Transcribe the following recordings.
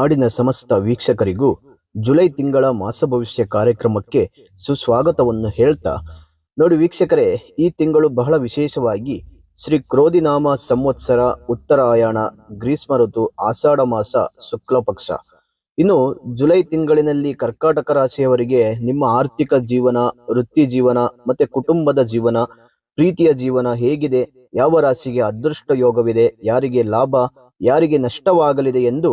ನಾಡಿನ ಸಮಸ್ತ ವೀಕ್ಷಕರಿಗೂ ಜುಲೈ ತಿಂಗಳ ಮಾಸ ಭವಿಷ್ಯ ಕಾರ್ಯಕ್ರಮಕ್ಕೆ ಸುಸ್ವಾಗತವನ್ನು ಹೇಳ್ತಾ, ನೋಡಿ ವೀಕ್ಷಕರೇ, ಈ ತಿಂಗಳು ಬಹಳ ವಿಶೇಷವಾಗಿ ಶ್ರೀ ಕ್ರೋಧಿನಾಮ ಸಂವತ್ಸರ ಉತ್ತರಾಯಣ, ಗ್ರೀಷ್ಮ ಋತು, ಆಷಾಢ ಮಾಸ, ಶುಕ್ಲ ಪಕ್ಷ. ಇನ್ನು ಜುಲೈ ತಿಂಗಳಿನಲ್ಲಿ ಕರ್ಕಾಟಕ ರಾಶಿಯವರಿಗೆ ನಿಮ್ಮ ಆರ್ಥಿಕ ಜೀವನ, ವೃತ್ತಿ ಜೀವನ ಮತ್ತೆ ಕುಟುಂಬದ ಜೀವನ, ಪ್ರೀತಿಯ ಜೀವನ ಹೇಗಿದೆ, ಯಾವ ರಾಶಿಗೆ ಅದೃಷ್ಟ ಯೋಗವಿದೆ, ಯಾರಿಗೆ ಲಾಭ, ಯಾರಿಗೆ ನಷ್ಟವಾಗಲಿದೆ ಎಂದು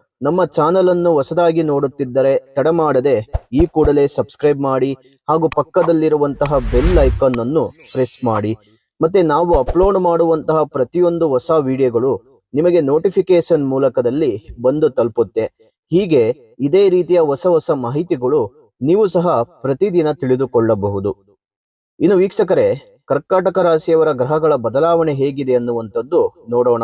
ನಮ್ಮ ಚಾನಲ್ ಅನ್ನು ಹೊಸದಾಗಿ ನೋಡುತ್ತಿದ್ದರೆ ತಡ ಮಾಡದೆ ಈ ಕೂಡಲೇ ಸಬ್ಸ್ಕ್ರೈಬ್ ಮಾಡಿ ಹಾಗೂ ಪಕ್ಕದಲ್ಲಿರುವಂತಹ ಬೆಲ್ ಐಕಾನ್ ಅನ್ನು ಪ್ರೆಸ್ ಮಾಡಿ. ಮತ್ತೆ ನಾವು ಅಪ್ಲೋಡ್ ಮಾಡುವಂತಹ ಪ್ರತಿಯೊಂದು ಹೊಸ ವಿಡಿಯೋಗಳು ನಿಮಗೆ ನೋಟಿಫಿಕೇಶನ್ ಮೂಲಕದಲ್ಲಿ ಬಂದು ತಲುಪುತ್ತೆ. ಹೀಗೆ ಇದೇ ರೀತಿಯ ಹೊಸ ಹೊಸ ಮಾಹಿತಿಗಳು ನೀವು ಸಹ ಪ್ರತಿದಿನ ತಿಳಿದುಕೊಳ್ಳಬಹುದು. ಇನ್ನು ವೀಕ್ಷಕರೇ, ಕರ್ಕಾಟಕ ರಾಶಿಯವರ ಗ್ರಹಗಳ ಬದಲಾವಣೆ ಹೇಗಿದೆ ಅನ್ನುವಂಥದ್ದು ನೋಡೋಣ.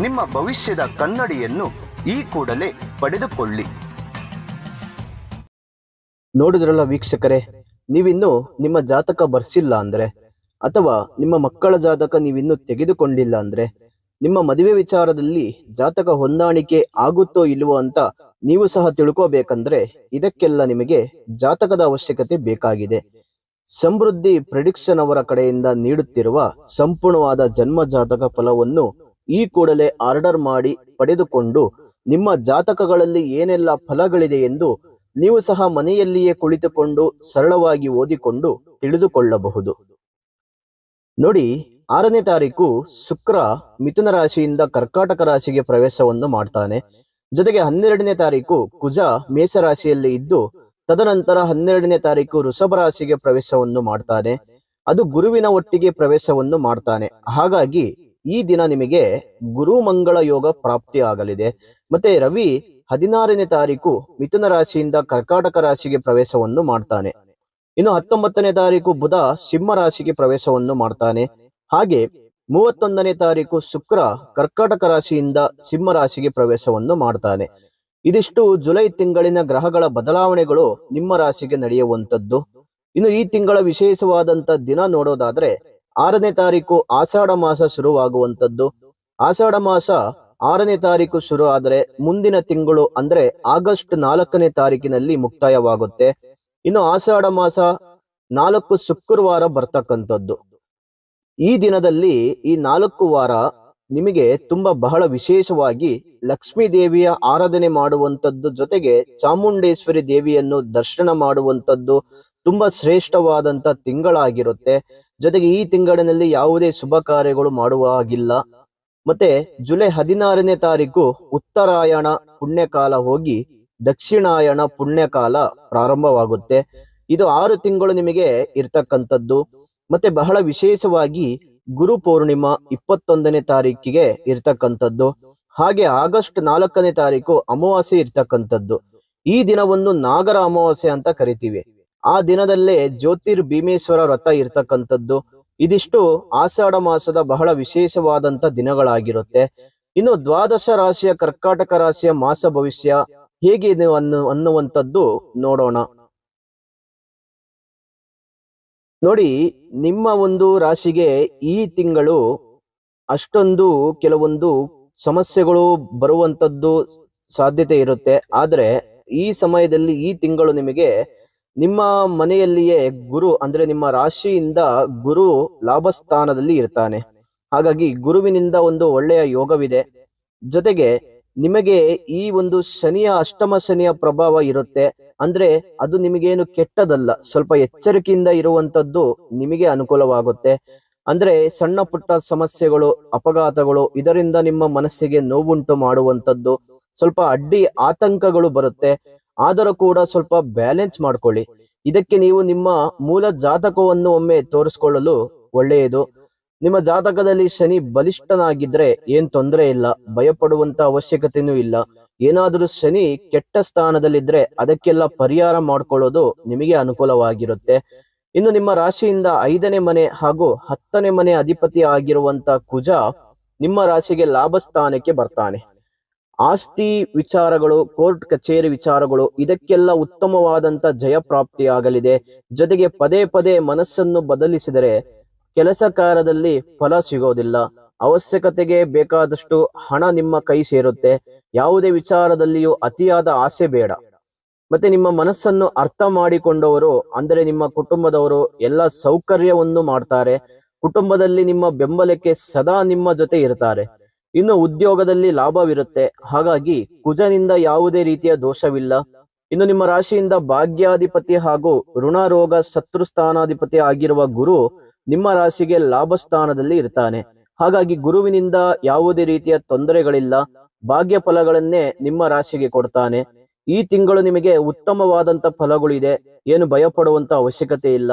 ನಿಮ್ಮ ಭವಿಷ್ಯದ ಕನ್ನಡಿಯನ್ನು ಈ ಕೂಡಲೇ ಪಡೆದುಕೊಳ್ಳಿ. ನೋಡಿದ್ರಲ್ಲ ವೀಕ್ಷಕರೇ, ನೀವಿನ್ನು ನಿಮ್ಮ ಜಾತಕ ಬರ್ಸಿಲ್ಲ ಅಂದ್ರೆ, ಅಥವಾ ನಿಮ್ಮ ಮಕ್ಕಳ ಜಾತಕ ನೀವಿನ್ನು ತೆಗೆದುಕೊಂಡಿಲ್ಲ ಅಂದ್ರೆ, ನಿಮ್ಮ ಮದುವೆ ವಿಚಾರದಲ್ಲಿ ಜಾತಕ ಹೊಂದಾಣಿಕೆ ಆಗುತ್ತೋ ಇಲ್ವೋ ಅಂತ ನೀವು ಸಹ ತಿಳ್ಕೋಬೇಕಂದ್ರೆ, ಇದಕ್ಕೆಲ್ಲ ನಿಮಗೆ ಜಾತಕದ ಅವಶ್ಯಕತೆ ಬೇಕಾಗಿದೆ. ಸಮೃದ್ಧಿ ಪ್ರಿಡಿಕ್ಷನ್ ಅವರ ಕಡೆಯಿಂದ ನೀಡುತ್ತಿರುವ ಸಂಪೂರ್ಣವಾದ ಜನ್ಮ ಜಾತಕ ಫಲವನ್ನು ಈ ಕೂಡಲೇ ಆರ್ಡರ್ ಮಾಡಿ ಪಡೆದುಕೊಂಡು ನಿಮ್ಮ ಜಾತಕಗಳಲ್ಲಿ ಏನೆಲ್ಲ ಫಲಗಳಿದೆ ಎಂದು ನೀವು ಸಹ ಮನೆಯಲ್ಲಿಯೇ ಕುಳಿತುಕೊಂಡು ಸರಳವಾಗಿ ಓದಿಕೊಂಡು ತಿಳಿದುಕೊಳ್ಳಬಹುದು. ನೋಡಿ, ಆರನೇ ತಾರೀಕು ಶುಕ್ರ ಮಿಥುನ ರಾಶಿಯಿಂದ ಕರ್ಕಾಟಕ ರಾಶಿಗೆ ಪ್ರವೇಶವನ್ನು ಮಾಡ್ತಾನೆ. ಜೊತೆಗೆ ಹನ್ನೆರಡನೇ ತಾರೀಕು ಕುಜ ಮೇಷ ರಾಶಿಯಲ್ಲಿ ಇದ್ದು, ತದನಂತರ ಹನ್ನೆರಡನೇ ತಾರೀಕು ವೃಷಭ ರಾಶಿಗೆ ಪ್ರವೇಶವನ್ನು ಮಾಡ್ತಾನೆ. ಅದು ಗುರುವಿನ ಒಟ್ಟಿಗೆ ಪ್ರವೇಶವನ್ನು ಮಾಡ್ತಾನೆ. ಹಾಗಾಗಿ ಈ ದಿನ ನಿಮಗೆ ಗುರು ಮಂಗಳ ಯೋಗ ಪ್ರಾಪ್ತಿ ಆಗಲಿದೆ ಮತ್ತೆ ರವಿ ಹದಿನಾರನೇ ತಾರೀಕು ಮಿಥುನ ರಾಶಿಯಿಂದ ಕರ್ಕಾಟಕ ರಾಶಿಗೆ ಪ್ರವೇಶವನ್ನು ಮಾಡ್ತಾನೆ. ಇನ್ನು ಹತ್ತೊಂಬತ್ತನೇ ತಾರೀಕು ಬುಧ ಸಿಂಹ ರಾಶಿಗೆ ಪ್ರವೇಶವನ್ನು ಮಾಡ್ತಾನೆ. ಹಾಗೆ ಮೂವತ್ತೊಂದನೇ ತಾರೀಕು ಶುಕ್ರ ಕರ್ಕಾಟಕ ರಾಶಿಯಿಂದ ಸಿಂಹ ರಾಶಿಗೆ ಪ್ರವೇಶವನ್ನು ಮಾಡ್ತಾನೆ. ಇದಿಷ್ಟು ಜುಲೈ ತಿಂಗಳಿನ ಗ್ರಹಗಳ ಬದಲಾವಣೆಗಳು ನಿಮ್ಮ ರಾಶಿಗೆ ನಡೆಯುವಂತದ್ದು ಇನ್ನು ಈ ತಿಂಗಳ ವಿಶೇಷವಾದಂತ ದಿನ ನೋಡೋದಾದ್ರೆ ಆರನೇ ತಾರೀಕು ಆಷಾಢ ಮಾಸ ಶುರುವಾಗುವಂತದ್ದು ಆಷಾಢ ಮಾಸ ಆರನೇ ತಾರೀಕು ಶುರು ಆದರೆ ಮುಂದಿನ ತಿಂಗಳು ಅಂದ್ರೆ ಆಗಸ್ಟ್ ನಾಲ್ಕನೇ ತಾರೀಕಿನಲ್ಲಿ ಮುಕ್ತಾಯವಾಗುತ್ತೆ. ಇನ್ನು ಆಷಾಢ ಮಾಸ ನಾಲ್ಕು ಶುಕ್ರವಾರ ಬರ್ತಕ್ಕಂಥದ್ದು. ಈ ದಿನದಲ್ಲಿ ಈ ನಾಲ್ಕು ವಾರ ನಿಮಗೆ ತುಂಬಾ ಬಹಳ ವಿಶೇಷವಾಗಿ ಲಕ್ಷ್ಮೀ ದೇವಿಯ ಆರಾಧನೆ ಮಾಡುವಂತದ್ದು ಜೊತೆಗೆ ಚಾಮುಂಡೇಶ್ವರಿ ದೇವಿಯನ್ನು ದರ್ಶನ ಮಾಡುವಂತದ್ದು ತುಂಬಾ ಶ್ರೇಷ್ಠವಾದಂತ ತಿಂಗಳಾಗಿರುತ್ತೆ. ಜೊತೆಗೆ ಈ ತಿಂಗಳಿನಲ್ಲಿ ಯಾವುದೇ ಶುಭ ಕಾರ್ಯಗಳು ಮಾಡುವ ಹಾಗಿಲ್ಲ ಮತ್ತೆ ಜುಲೈ ಹದಿನಾರನೇ ತಾರೀಕು ಉತ್ತರಾಯಣ ಪುಣ್ಯಕಾಲ ಹೋಗಿ ದಕ್ಷಿಣಾಯಣ ಪುಣ್ಯಕಾಲ ಪ್ರಾರಂಭವಾಗುತ್ತೆ. ಇದು ಆರು ತಿಂಗಳು ನಿಮಗೆ ಇರ್ತಕ್ಕಂಥದ್ದು. ಮತ್ತೆ ಬಹಳ ವಿಶೇಷವಾಗಿ ಗುರು ಪೂರ್ಣಿಮಾ ಇಪ್ಪತ್ತೊಂದನೇ ತಾರೀಕಿಗೆ ಇರ್ತಕ್ಕಂಥದ್ದು. ಹಾಗೆ ಆಗಸ್ಟ್ ನಾಲ್ಕನೇ ತಾರೀಕು ಅಮಾವಾಸ್ಯೆ ಇರ್ತಕ್ಕಂಥದ್ದು. ಈ ದಿನವನ್ನು ನಾಗರ ಅಮಾವಾಸ್ಯೆ ಅಂತ ಕರಿತೀವಿ. ಆ ದಿನದಲ್ಲೇ ಜ್ಯೋತಿರ್ ಭೀಮೇಶ್ವರ ರಥ ಇರ್ತಕ್ಕಂಥದ್ದು. ಇದಿಷ್ಟು ಆಷಾಢ ಮಾಸದ ಬಹಳ ವಿಶೇಷವಾದಂತ ದಿನಗಳಾಗಿರುತ್ತೆ. ಇನ್ನು ದ್ವಾದಶ ರಾಶಿಯ ಕರ್ಕಾಟಕ ರಾಶಿಯ ಮಾಸ ಭವಿಷ್ಯ ಹೇಗಿದೆ ಅನ್ನು, ಅನ್ನುವಂಥದ್ದು ನೋಡೋಣ. ನೋಡಿ, ನಿಮ್ಮ ಒಂದು ರಾಶಿಗೆ ಈ ತಿಂಗಳು ಅಷ್ಟೊಂದು ಕೆಲವೊಂದು ಸಮಸ್ಯೆಗಳು ಬರುವಂತದ್ದು ಸಾಧ್ಯತೆ ಇರುತ್ತೆ. ಆದ್ರೆ ಈ ಸಮಯದಲ್ಲಿ ಈ ತಿಂಗಳು ನಿಮಗೆ ನಿಮ್ಮ ಮನೆಯಲ್ಲಿಯೇ ಗುರು ಅಂದ್ರೆ ನಿಮ್ಮ ರಾಶಿಯಿಂದ ಗುರು ಲಾಭಸ್ಥಾನದಲ್ಲಿ ಇರ್ತಾನೆ. ಹಾಗಾಗಿ ಗುರುವಿನಿಂದ ಒಂದು ಒಳ್ಳೆಯ ಯೋಗವಿದೆ. ಜೊತೆಗೆ ನಿಮಗೆ ಈ ಒಂದು ಶನಿಯ ಅಷ್ಟಮ ಶನಿಯ ಪ್ರಭಾವ ಇರುತ್ತೆ. ಅಂದ್ರೆ ಅದು ನಿಮಗೇನು ಕೆಟ್ಟದಲ್ಲ. ಸ್ವಲ್ಪ ಎಚ್ಚರಿಕೆಯಿಂದ ಇರುವಂತದ್ದು ನಿಮಗೆ ಅನುಕೂಲವಾಗುತ್ತೆ. ಅಂದ್ರೆ ಸಣ್ಣ ಪುಟ್ಟ ಸಮಸ್ಯೆಗಳು, ಅಪಘಾತಗಳು ಇದರಿಂದ ನಿಮ್ಮ ಮನಸ್ಸಿಗೆ ನೋವುಂಟು ಮಾಡುವಂತದ್ದು. ಸ್ವಲ್ಪ ಅಡ್ಡಿ ಆತಂಕಗಳು ಬರುತ್ತೆ. ಆದರೂ ಕೂಡ ಸ್ವಲ್ಪ ಬ್ಯಾಲೆನ್ಸ್ ಮಾಡ್ಕೊಳ್ಳಿ. ಇದಕ್ಕೆ ನೀವು ನಿಮ್ಮ ಮೂಲ ಜಾತಕವನ್ನು ಒಮ್ಮೆ ತೋರಿಸ್ಕೊಳ್ಳಲು ಒಳ್ಳೆಯದು. ನಿಮ್ಮ ಜಾತಕದಲ್ಲಿ ಶನಿ ಬಲಿಷ್ಠನಾಗಿದ್ರೆ ಏನ್ ತೊಂದರೆ ಇಲ್ಲ, ಭಯಪಡುವಂತ ಅವಶ್ಯಕತೆನೂ ಇಲ್ಲ. ಏನಾದರೂ ಶನಿ ಕೆಟ್ಟ ಸ್ಥಾನದಲ್ಲಿದ್ರೆ ಅದಕ್ಕೆಲ್ಲ ಪರಿಹಾರ ಮಾಡ್ಕೊಳ್ಳೋದು ನಿಮಗೆ ಅನುಕೂಲವಾಗಿರುತ್ತೆ. ಇನ್ನು ನಿಮ್ಮ ರಾಶಿಯಿಂದ ಐದನೇ ಮನೆ ಹಾಗೂ ಹತ್ತನೇ ಮನೆ ಅಧಿಪತಿ ಆಗಿರುವಂತ ಕುಜ ನಿಮ್ಮ ರಾಶಿಗೆ ಲಾಭ ಸ್ಥಾನಕ್ಕೆ ಬರ್ತಾನೆ. ಆಸ್ತಿ ವಿಚಾರಗಳು, ಕೋರ್ಟ್ ಕಚೇರಿ ವಿಚಾರಗಳು, ಇದಕ್ಕೆಲ್ಲ ಉತ್ತಮವಾದಂತ ಜಯ ಪ್ರಾಪ್ತಿಯಾಗಲಿದೆ ಜೊತೆಗೆ ಪದೇ ಪದೇ ಮನಸ್ಸನ್ನು ಬದಲಿಸಿದರೆ ಕೆಲಸ ಕಾರ್ಯದಲ್ಲಿ ಫಲ ಸಿಗೋದಿಲ್ಲ. ಅವಶ್ಯಕತೆಗೆ ಬೇಕಾದಷ್ಟು ಹಣ ನಿಮ್ಮ ಕೈ ಸೇರುತ್ತೆ. ಯಾವುದೇ ವಿಚಾರದಲ್ಲಿಯೂ ಅತಿಯಾದ ಆಸೆ ಬೇಡ. ಮತ್ತೆ ನಿಮ್ಮ ಮನಸ್ಸನ್ನು ಅರ್ಥ ಮಾಡಿಕೊಂಡವರು, ಅಂದರೆ ನಿಮ್ಮ ಕುಟುಂಬದವರು ಎಲ್ಲ ಸೌಕರ್ಯವನ್ನು ಮಾಡ್ತಾರೆ. ಕುಟುಂಬದಲ್ಲಿ ನಿಮ್ಮ ಬೆಂಬಲಕ್ಕೆ ಸದಾ ನಿಮ್ಮ ಜೊತೆ ಇರ್ತಾರೆ. ಇನ್ನು ಉದ್ಯೋಗದಲ್ಲಿ ಲಾಭವಿರುತ್ತೆ. ಹಾಗಾಗಿ ಕುಜನಿಂದ ಯಾವುದೇ ರೀತಿಯ ದೋಷವಿಲ್ಲ. ಇನ್ನು ನಿಮ್ಮ ರಾಶಿಯಿಂದ ಭಾಗ್ಯಾಧಿಪತಿ ಹಾಗೂ ಋಣ ರೋಗ ಶತ್ರು ಸ್ಥಾನಾಧಿಪತಿ ಆಗಿರುವ ಗುರು ನಿಮ್ಮ ರಾಶಿಗೆ ಲಾಭ ಸ್ಥಾನದಲ್ಲಿ ಇರ್ತಾನೆ. ಹಾಗಾಗಿ ಗುರುವಿನಿಂದ ಯಾವುದೇ ರೀತಿಯ ತೊಂದರೆಗಳಿಲ್ಲ. ಭಾಗ್ಯ ಫಲಗಳನ್ನೇ ನಿಮ್ಮ ರಾಶಿಗೆ ಕೊಡ್ತಾನೆ. ಈ ತಿಂಗಳು ನಿಮಗೆ ಉತ್ತಮವಾದಂತ ಫಲಗಳು ಇದೆ. ಏನು ಭಯಪಡುವಂತ ಅವಶ್ಯಕತೆ ಇಲ್ಲ.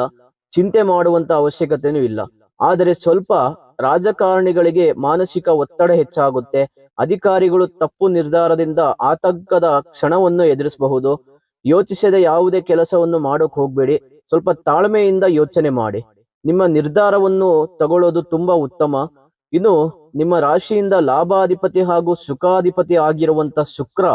ಚಿಂತೆ ಮಾಡುವಂತ ಅವಶ್ಯಕತೆನೂ ಇಲ್ಲ. ಆದರೆ ಸ್ವಲ್ಪ ರಾಜಕಾರಣಿಗಳಿಗೆ ಮಾನಸಿಕ ಒತ್ತಡ ಹೆಚ್ಚಾಗುತ್ತೆ. ಅಧಿಕಾರಿಗಳು ತಪ್ಪು ನಿರ್ಧಾರದಿಂದ ಆತಂಕದ ಕ್ಷಣವನ್ನು ಎದುರಿಸಬಹುದು. ಯೋಚಿಸದೆ ಯಾವುದೇ ಕೆಲಸವನ್ನು ಮಾಡೋಕ್ ಹೋಗ್ಬೇಡಿ. ಸ್ವಲ್ಪ ತಾಳ್ಮೆಯಿಂದ ಯೋಚನೆ ಮಾಡಿ. ನಿಮ್ಮ ನಿರ್ಧಾರವನ್ನು ತಗೊಳ್ಳೋದು ತುಂಬಾ ಉತ್ತಮ. ಇನ್ನು, ನಿಮ್ಮ ರಾಶಿಯಿಂದ ಲಾಭಾಧಿಪತಿ ಹಾಗೂ ಸುಖಾಧಿಪತಿ ಆಗಿರುವಂತ ಶುಕ್ರ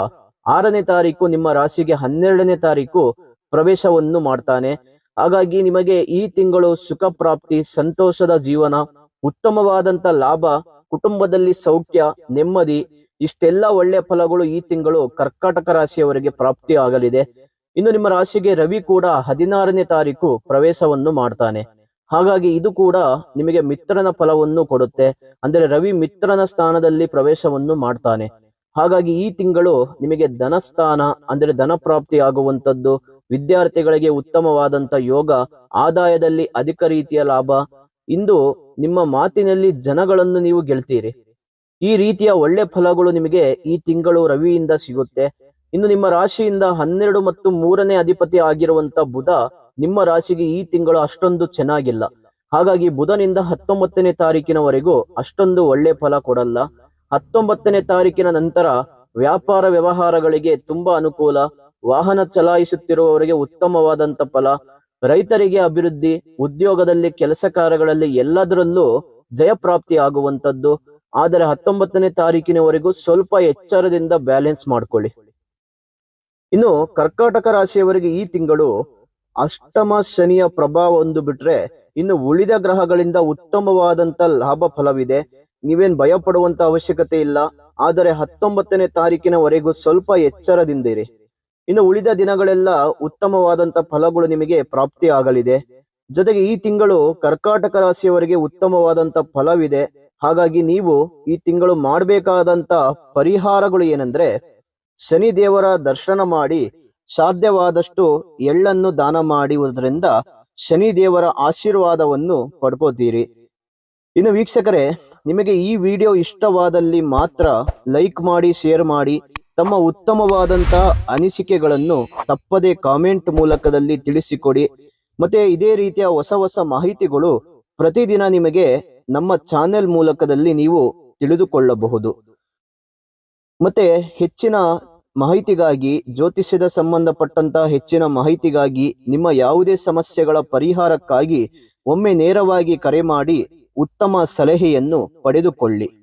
ಆರನೇ ತಾರೀಕು ನಿಮ್ಮ ರಾಶಿಗೆ ಹನ್ನೆರಡನೇ ತಾರೀಕು ಪ್ರವೇಶವನ್ನು ಮಾಡ್ತಾನೆ. ಹಾಗಾಗಿ ನಿಮಗೆ ಈ ತಿಂಗಳು ಸುಖ ಪ್ರಾಪ್ತಿ, ಸಂತೋಷದ ಜೀವನ ಉತ್ತಮವಾದಂತ ಲಾಭ, ಕುಟುಂಬದಲ್ಲಿ ಸೌಖ್ಯ, ನೆಮ್ಮದಿ, ಇಷ್ಟೆಲ್ಲ ಒಳ್ಳೆ ಫಲಗಳು ಈ ತಿಂಗಳು ಕರ್ಕಾಟಕ ರಾಶಿಯವರಿಗೆ ಪ್ರಾಪ್ತಿ ಆಗಲಿದೆ. ಇನ್ನು ನಿಮ್ಮ ರಾಶಿಗೆ ರವಿ ಕೂಡ ಹದಿನಾರನೇ ತಾರೀಕು ಪ್ರವೇಶವನ್ನು ಮಾಡ್ತಾನೆ. ಹಾಗಾಗಿ ಇದು ಕೂಡ ನಿಮಗೆ ಮಿತ್ರನ ಫಲವನ್ನು ಕೊಡುತ್ತೆ. ಅಂದರೆ ರವಿ ಮಿತ್ರನ ಸ್ಥಾನದಲ್ಲಿ ಪ್ರವೇಶವನ್ನು ಮಾಡ್ತಾನೆ. ಹಾಗಾಗಿ ಈ ತಿಂಗಳು ನಿಮಗೆ ಧನಸ್ಥಾನ, ಅಂದರೆ ಧನ ಪ್ರಾಪ್ತಿ ಆಗುವಂತದ್ದು ವಿದ್ಯಾರ್ಥಿಗಳಿಗೆ ಉತ್ತಮವಾದಂತ ಯೋಗ, ಆದಾಯದಲ್ಲಿ ಅಧಿಕ ರೀತಿಯ ಲಾಭ ಇಂದು ನಿಮ್ಮ ಮಾತಿನಲ್ಲಿ ಜನಗಳನ್ನು ನೀವು ಗೆಲ್ತೀರಿ. ಈ ರೀತಿಯ ಒಳ್ಳೆ ಫಲಗಳು ನಿಮಗೆ ಈ ತಿಂಗಳು ರವಿಯಿಂದ ಸಿಗುತ್ತೆ. ಇನ್ನು ನಿಮ್ಮ ರಾಶಿಯಿಂದ ಹನ್ನೆರಡು ಮತ್ತು ಮೂರನೇ ಅಧಿಪತಿ ಆಗಿರುವಂತ ಬುಧ ನಿಮ್ಮ ರಾಶಿಗೆ ಈ ತಿಂಗಳು ಅಷ್ಟೊಂದು ಚೆನ್ನಾಗಿಲ್ಲ. ಹಾಗಾಗಿ ಬುಧನಿಂದ ಹತ್ತೊಂಬತ್ತನೇ ತಾರೀಕಿನವರೆಗೂ ಅಷ್ಟೊಂದು ಒಳ್ಳೆ ಫಲ ಕೊಡಲ್ಲ. ಹತ್ತೊಂಬತ್ತನೇ ತಾರೀಕಿನ ನಂತರ ವ್ಯಾಪಾರ ವ್ಯವಹಾರಗಳಿಗೆ ತುಂಬಾ ಅನುಕೂಲ. ವಾಹನ ಚಲಾಯಿಸುತ್ತಿರುವವರಿಗೆ ಉತ್ತಮವಾದಂತ ಫಲ. ರೈತರಿಗೆ ಅಭಿವೃದ್ಧಿ, ಉದ್ಯೋಗದಲ್ಲಿ ಕೆಲಸ ಕಾರ್ಯಗಳಲ್ಲಿ ಎಲ್ಲದರಲ್ಲೂ ಜಯಪ್ರಾಪ್ತಿ ಆಗುವಂತದ್ದು ಆದರೆ ಹತ್ತೊಂಬತ್ತನೇ ತಾರೀಕಿನವರೆಗೂ ಸ್ವಲ್ಪ ಎಚ್ಚರದಿಂದ ಬ್ಯಾಲೆನ್ಸ್ ಮಾಡ್ಕೊಳ್ಳಿ. ಇನ್ನು ಕರ್ಕಾಟಕ ರಾಶಿಯವರಿಗೆ ಈ ತಿಂಗಳು ಅಷ್ಟಮ ಶನಿಯ ಪ್ರಭಾವ ಒಂದು ಬಿಟ್ರೆ ಇನ್ನು ಉಳಿದ ಗ್ರಹಗಳಿಂದ ಉತ್ತಮವಾದಂತ ಲಾಭ ಫಲವಿದೆ. ನೀವೇನ್ ಭಯ ಅವಶ್ಯಕತೆ ಇಲ್ಲ. ಆದರೆ ಹತ್ತೊಂಬತ್ತನೇ ತಾರೀಕಿನವರೆಗೂ ಸ್ವಲ್ಪ ಎಚ್ಚರದಿಂದಿರಿ. ಇನ್ನು ಉಳಿದ ದಿನಗಳೆಲ್ಲ ಉತ್ತಮವಾದಂತ ಫಲಗಳು ನಿಮಗೆ ಪ್ರಾಪ್ತಿ ಆಗಲಿದೆ ಜೊತೆಗೆ ಈ ತಿಂಗಳು ಕರ್ಕಾಟಕ ರಾಶಿಯವರಿಗೆ ಉತ್ತಮವಾದಂತ ಫಲವಿದೆ. ಹಾಗಾಗಿ ನೀವು ಈ ತಿಂಗಳು ಮಾಡಬೇಕಾದಂತ ಪರಿಹಾರಗಳು ಏನಂದ್ರೆ ಶನಿ ದೇವರ ದರ್ಶನ ಮಾಡಿ ಸಾಧ್ಯವಾದಷ್ಟು ಎಳ್ಳನ್ನು ದಾನ ಮಾಡುವುದರಿಂದ ಶನಿ ದೇವರ ಆಶೀರ್ವಾದವನ್ನು ಪಡ್ಕೋತೀರಿ. ಇನ್ನು ವೀಕ್ಷಕರೇ, ನಿಮಗೆ ಈ ವಿಡಿಯೋ ಇಷ್ಟವಾದಲ್ಲಿ ಮಾತ್ರ ಲೈಕ್ ಮಾಡಿ, ಶೇರ್ ಮಾಡಿ ತಮ್ಮ ಉತ್ತಮವಾದಂತಹ ಅನಿಸಿಕೆಗಳನ್ನು ತಪ್ಪದೆ ಕಾಮೆಂಟ್ ಮೂಲಕದಲ್ಲಿ ತಿಳಿಸಿಕೊಡಿ. ಮತ್ತೆ ಇದೇ ರೀತಿಯ ಹೊಸ ಹೊಸ ಮಾಹಿತಿಗಳು ಪ್ರತಿದಿನ ನಿಮಗೆ ನಮ್ಮ ಚಾನೆಲ್ ಮೂಲಕದಲ್ಲಿ ನೀವು ತಿಳಿದುಕೊಳ್ಳಬಹುದು. ಮತ್ತೆ ಹೆಚ್ಚಿನ ಮಾಹಿತಿಗಾಗಿ, ಜ್ಯೋತಿಷ್ಯದ ಸಂಬಂಧಪಟ್ಟಂತಹ ಹೆಚ್ಚಿನ ಮಾಹಿತಿಗಾಗಿ, ನಿಮ್ಮ ಯಾವುದೇ ಸಮಸ್ಯೆಗಳ ಪರಿಹಾರಕ್ಕಾಗಿ ಒಮ್ಮೆ ನೇರವಾಗಿ ಕರೆ ಮಾಡಿ ಉತ್ತಮ ಸಲಹೆಯನ್ನು ಪಡೆದುಕೊಳ್ಳಿ.